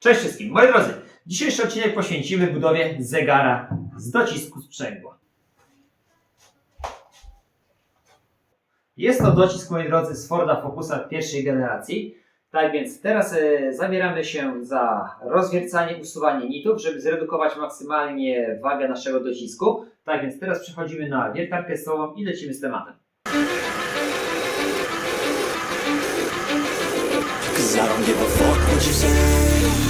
Cześć wszystkim, moi drodzy. Dzisiejszy odcinek poświęcimy budowie zegara z docisku sprzęgła. Jest to docisk, moi drodzy, z Forda Focusa pierwszej generacji. Tak więc teraz e, zabieramy się za rozwiercanie, usuwanie nitów, żeby zredukować maksymalnie wagę naszego docisku. Tak więc teraz przechodzimy na wiertarkę stołową i lecimy z tematem. Cause I don't give a fuck what you say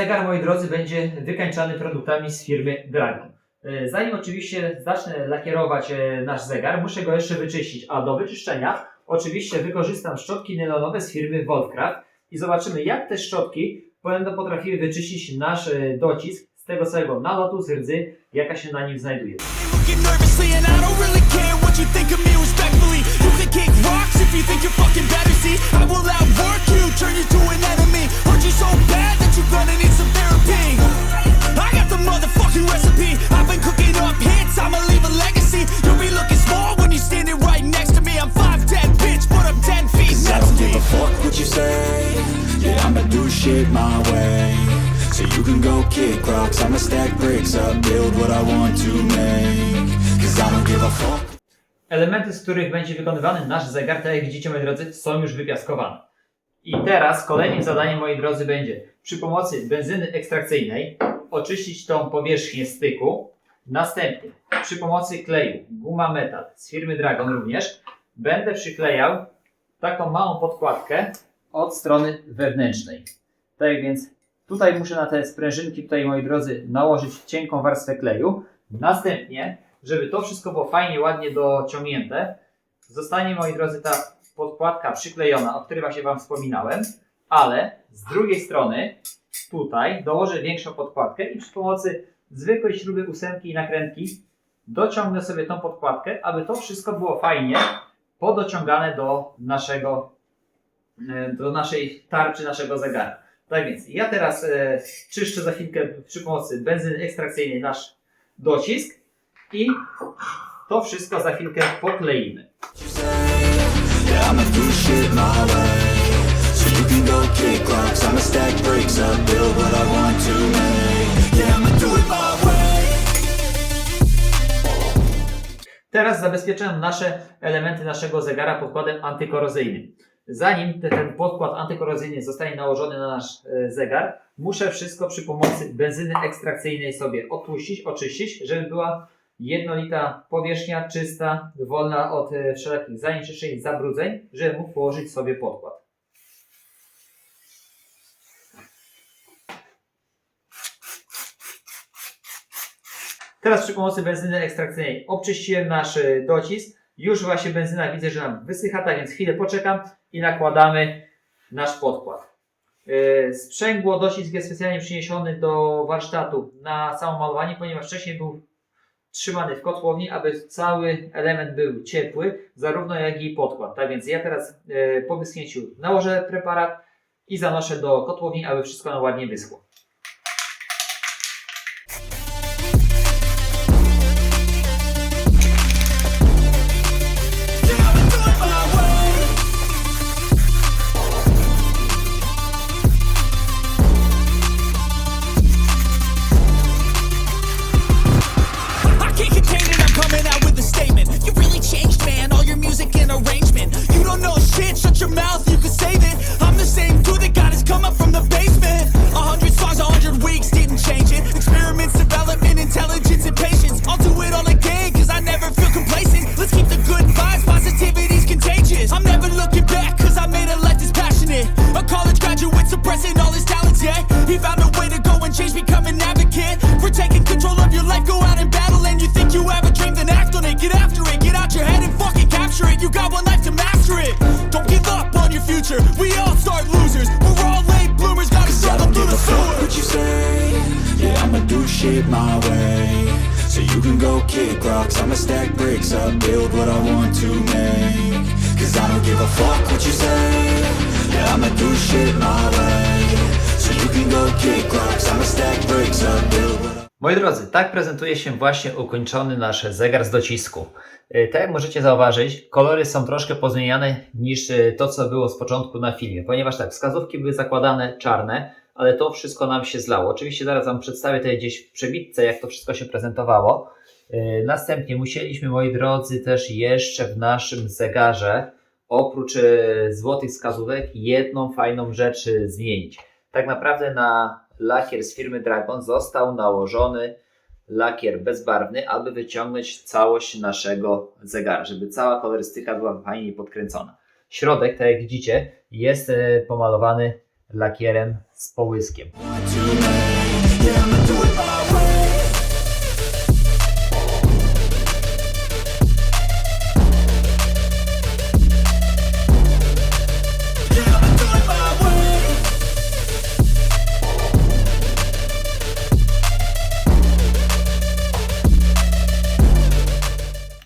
zegar, moi drodzy, będzie wykańczany produktami z firmy Dragon. E, Zanim oczywiście zacznę lakierować e, nasz zegar, muszę go jeszcze wyczyścić, a do wyczyszczenia oczywiście wykorzystam szczotki nylonowe z firmy Wolfcraft i zobaczymy jak te szczotki będą potrafiły wyczyścić nasz e, docisk z tego całego nalotu, z rdzy, jaka się na nim znajduje. Kick rocks I'ma stack bricks up, build what I want to make Cause I don't give a fuck Elementy, z których będzie wykonywany nasz zegar, tak jak widzicie, moi drodzy, są już wypiaskowane. I teraz kolejnym zadaniem, moi drodzy, będzie przy pomocy benzyny ekstrakcyjnej oczyścić tą powierzchnię styku. Następnie przy pomocy kleju guma metal z firmy Dragon również będę przyklejał taką małą podkładkę od strony wewnętrznej. Tak więc tutaj muszę na te sprężynki, tutaj moi drodzy, nałożyć cienką warstwę kleju. Następnie, żeby to wszystko było fajnie, ładnie dociągnięte, zostanie, moi drodzy, ta podkładka przyklejona, o której właśnie Wam wspominałem, ale z drugiej strony tutaj dołożę większą podkładkę i przy pomocy zwykłej śruby ósemki i nakrętki dociągnę sobie tą podkładkę, aby to wszystko było fajnie podociągane do naszego, e, do naszej tarczy, naszego zegara. Tak więc ja teraz e, czyszczę za chwilkę przy pomocy benzyny ekstrakcyjnej nasz docisk i to wszystko za chwilkę pokleimy. Teraz zabezpieczam nasze elementy naszego zegara podkładem antykorozyjnym. Zanim te- ten podkład antykorozyjny zostanie nałożony na nasz e, zegar, muszę wszystko przy pomocy benzyny ekstrakcyjnej sobie otłuścić, oczyścić, żeby była jednolita powierzchnia, czysta, wolna od e, wszelakich zanieczyszczeń, zabrudzeń, żeby mógł położyć sobie podkład. Teraz przy pomocy benzyny ekstrakcyjnej obczyściłem nasz e, docisk. Już właśnie benzyna widzę, że nam wysycha, tak więc chwilę poczekam i nakładamy nasz podkład. E, Sprzęgło, docisk jest specjalnie przyniesiony do warsztatu na samo malowanie, ponieważ wcześniej był trzymany w kotłowni, aby cały element był ciepły, zarówno jak i podkład. Tak więc ja teraz e, po wyschnięciu nałożę preparat i zanoszę do kotłowni, aby wszystko ładnie wyschło. for taking control of your life. Go out and battle, and you think you have a dream, then act on it. Get after it, get out your head and fucking capture it. You got one life to master it. Don't give up on your future. We all start losers. We're all late bloomers. Gotta struggle through the sewer. What you say? Yeah, I'ma do shit my way. So you can go kick rocks. I'ma stack bricks up, build what I want to make. Cause I don't give a fuck what you say. Yeah, I'ma do shit my way. Moi drodzy, tak prezentuje się właśnie ukończony nasz zegar z docisku. Yy, Tak jak możecie zauważyć, kolory są troszkę pozmieniane niż yy, to, co było z początku na filmie, ponieważ tak, wskazówki były zakładane czarne, ale to wszystko nam się zlało. Oczywiście zaraz Wam przedstawię tutaj gdzieś w przebitce, jak to wszystko się prezentowało. Yy, Następnie musieliśmy, moi drodzy, też jeszcze w naszym zegarze, oprócz złotych wskazówek, jedną fajną rzecz zmienić. Tak naprawdę na lakier z firmy Dragon został nałożony lakier bezbarwny, aby wyciągnąć całość naszego zegara, żeby cała kolorystyka była fajnie podkręcona. Środek, tak jak widzicie, jest e, pomalowany lakierem z połyskiem.